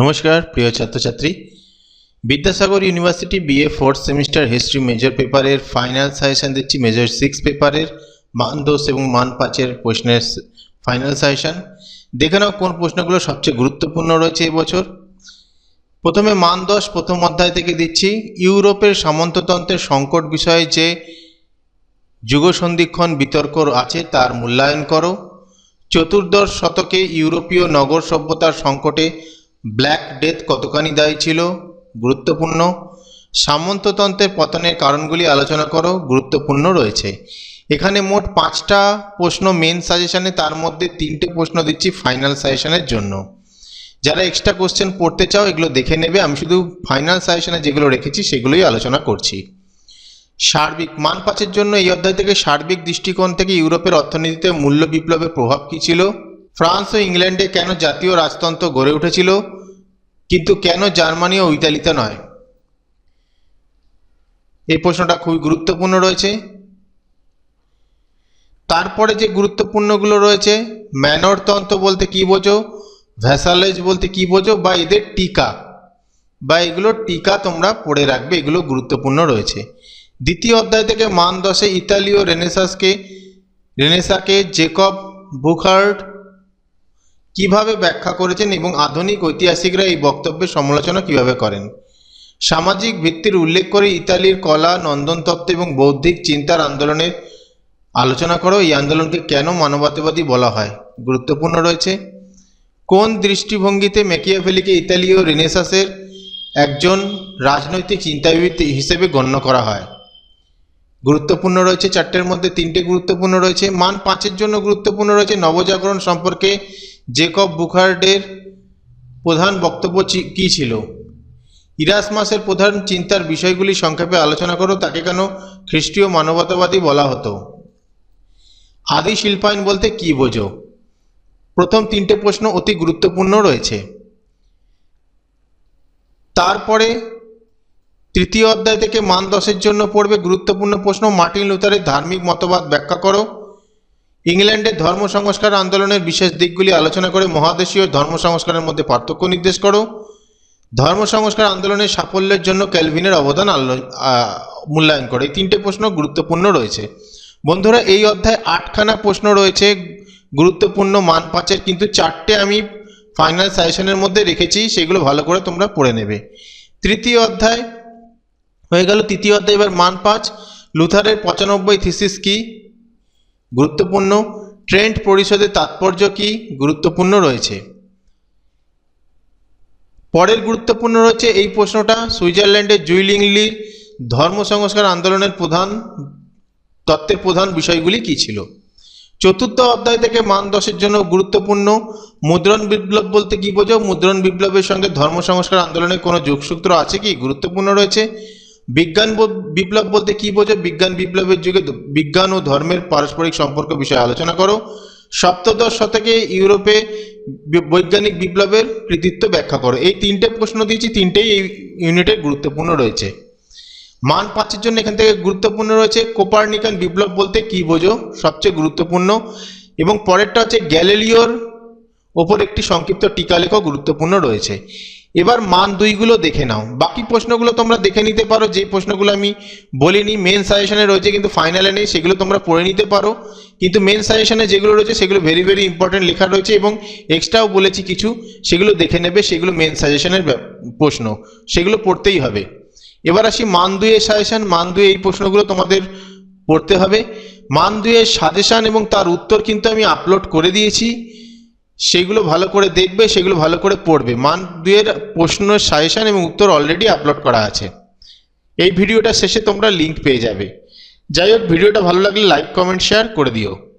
নমস্কার, প্রিয় ছাত্রছাত্রী। Vidyasagar university BA fourth semester history major পেপারের ফাইনাল সাজেশন দিচ্ছি মেজর সিক্স পেপারের মান দোষ এবং মান পাঁচের প্রশ্নের ফাইনাল সাজেশন দেখে নাও কোন প্রশ্নগুলো সবচেয়ে গুরুত্বপূর্ণ রয়েছে এবছর প্রথমে মান দশ, প্রথম অধ্যায় থেকে দিচ্ছি। ইউরোপের সামন্ততন্ত্রের সংকট বিষয়ে যে যুগসন্ধিক্ষণ বিতর্ক আছে, তার মূল্যায়ন করো। চতুর্দশ শতকে ইউরোপীয় নগর সভ্যতার সংকটে ব্ল্যাক ডেথ কতখানি দায়ী ছিল? গুরুত্বপূর্ণ। সামন্ততন্ত্রের পতনের কারণগুলি আলোচনা করো, গুরুত্বপূর্ণ রয়েছে। এখানে মোট পাঁচটা প্রশ্ন মেন সাজেশনে তার মধ্যে তিনটে প্রশ্ন দিচ্ছি ফাইনাল সাজেশনের জন্য। যারা এক্সট্রা কোশ্চেন পড়তে চাও, এগুলো দেখে নেবে। আমি শুধু ফাইনাল সাজেশনে যেগুলো রেখেছি, সেগুলোই আলোচনা করছি। সার্বিক মান পাচের জন্য এই অধ্যায় থেকে সার্বিক দৃষ্টিকোণ থেকে ইউরোপের অর্থনীতিতে মূল্য বিপ্লবের প্রভাব কী ছিল? ফ্রান্স ও ইংল্যান্ডে কেন জাতীয় রাজতন্ত্র গড়ে উঠেছিল? কিন্তু কেন জার্মানি ও ইতালিতে নয়? এই প্রশ্নটা খুবই গুরুত্বপূর্ণ রয়েছে। তারপরে যে গুরুত্বপূর্ণগুলো রয়েছে, ম্যানর তন্ত্র বলতে কি বোঝো? ভ্যাসালেজ বলতে কি বোঝো? বা এদের টিকা? বা এগুলোর টিকা তোমরা পড়ে রাখবে, এগুলো গুরুত্বপূর্ণ রয়েছে। দ্বিতীয় অধ্যায় থেকে মান দশে ইতালীয় রেনেসাসকে, রেনেসাকে জেকব বুখার্ড কীভাবে ব্যাখ্যা করেছেন এবং আধুনিক ঐতিহাসিকরা এই বক্তব্যের সমালোচনা কীভাবে করেন? সামাজিক ভিত্তির উল্লেখ করে ইতালির কলা, নন্দনতত্ত্ব এবং বৌদ্ধিক চিন্তার আন্দোলনের আলোচনা করো এই আন্দোলনকে কেন মানবতাবাদী বলা হয়? গুরুত্বপূর্ণ রয়েছে। কোন দৃষ্টিভঙ্গিতে ম্যাকিয়াভেলিকে ইতালীয় রেনেসাসের একজন রাজনৈতিক চিন্তাবিদ হিসেবে গণ্য করা হয়? গুরুত্বপূর্ণ রয়েছে চারটের মধ্যে তিনটে গুরুত্বপূর্ণ রয়েছে। মান পাঁচের জন্য গুরুত্বপূর্ণ রয়েছে নবজাগরণ সম্পর্কে জেকব বুখার্ডের প্রধান বক্তব্য কী ছিল? ইরাসমাসের প্রধান চিন্তার বিষয়গুলি সংক্ষেপে আলোচনা করো, তাকে কেন খ্রিস্টীয় মানবতাবাদী বলা হতো? আদি শিল্পায়ন বলতে কি বোঝো? প্রথম তিনটে প্রশ্ন অতি গুরুত্বপূর্ণ রয়েছে। তারপরে তৃতীয় অধ্যায় থেকে মান দশের জন্য পড়বে গুরুত্বপূর্ণ প্রশ্ন, মার্টিন লুথারের ধার্মিক মতবাদ ব্যাখ্যা করো। ইংল্যান্ডের ধর্ম সংস্কার আন্দোলনের বিশেষ দিকগুলি আলোচনা করে মহাদেশীয় ধর্ম সংস্কারের মধ্যে পার্থক্য নির্দেশ করো। ধর্ম সংস্কার আন্দোলনের সাফল্যের জন্য ক্যালভিনের অবদান আলো- মূল্যায়ন করে। এই তিনটে প্রশ্ন গুরুত্বপূর্ণ রয়েছে। বন্ধুরা, এই অধ্যায় আটখানা প্রশ্ন রয়েছে। গুরুত্বপূর্ণ মান পাঁচের কিন্তু চারটে আমি ফাইনাল সাজেশনের মধ্যে রেখেছি, সেগুলো ভালো করে তোমরা পড়ে নেবে। তৃতীয় অধ্যায় হয়ে গেল, তৃতীয় অধ্যায় এবার মান পাঁচ। লুথারের পঁচানব্বই থিসিস কি? গুরুত্বপূর্ণ। ট্রেন্ড পরিষদের তাৎপর্য কি? গুরুত্বপূর্ণ রয়েছে। পরের গুরুত্বপূর্ণ রয়েছে এই প্রশ্নটা। সুইজারল্যান্ডের জুইলিংলির ধর্ম সংস্কার আন্দোলনের প্রধান, তত্ত্বের প্রধান বিষয়গুলি কি ছিল? চতুর্থ অধ্যায় থেকে মান দশের জন্য গুরুত্বপূর্ণ। মুদ্রণ বিপ্লব বলতে কি বোঝো? মুদ্রণ বিপ্লবের সঙ্গে ধর্ম সংস্কার আন্দোলনের কোনো যোগসূত্র আছে কি? গুরুত্বপূর্ণ রয়েছে। বিজ্ঞান বিপ্লব বলতে কি বোঝো? বিজ্ঞান বিপ্লবের যুগে বিজ্ঞান ও ধর্মের পারস্পরিক সম্পর্ক বিষয়ে আলোচনা করো। সপ্তদশ শতকে ইউরোপে বৈজ্ঞানিক বিপ্লবের কৃতিত্ব ব্যাখ্যা করো। এই তিনটে প্রশ্ন দিয়েছি, তিনটেই এই ইউনিটের গুরুত্বপূর্ণ রয়েছে। মান পাঁচের জন্য এখান থেকে গুরুত্বপূর্ণ রয়েছে, কোপার্নিকান বিপ্লব বলতে কি বোঝো? সবচেয়ে গুরুত্বপূর্ণ। এবং পরেরটা হচ্ছে গ্যালিলিওর ওপর একটি সংক্ষিপ্ত টিকা লেখ গুরুত্বপূর্ণ রয়েছে। এবার মান দুইগুলো দেখে নাও। বাকি প্রশ্নগুলো তোমরা দেখে নিতে পারো। যে প্রশ্নগুলো আমি বলিনি মেন সাজেশনে রয়েছে, কিন্তু ফাইনালে নেই, সেগুলো তোমরা পড়ে নিতে পারো। কিন্তু মেন সাজেশনে যেগুলো রয়েছে, সেগুলো ভেরি ভেরি ইম্পর্টেন্ট লেখা রয়েছে এবং এক্সট্রাও বলেছি কিছু, সেগুলো দেখে নেবে, সেগুলো মেন সাজেশনের প্রশ্ন। সেগুলো পড়তেই হবে। এবার আসি মান দুইয়ের সাজেশন মান দুই এই প্রশ্নগুলো তোমাদের পড়তে হবে। মান দুইয়ের সাজেশন এবং তার উত্তর কিন্তু আমি আপলোড করে দিয়েছি। সেগুলো ভালো করে দেখবে, সেগুলো ভালো করে পড়বে। মান দুয়ের প্রশ্নের সাজেশন এবং উত্তর অলরেডি আপলোড করা আছে। এই ভিডিওটা শেষে তোমরা লিঙ্ক পেয়ে যাবে। যাই হোক, ভিডিওটা ভালো লাগলে লাইক কমেন্ট শেয়ার করে দিও।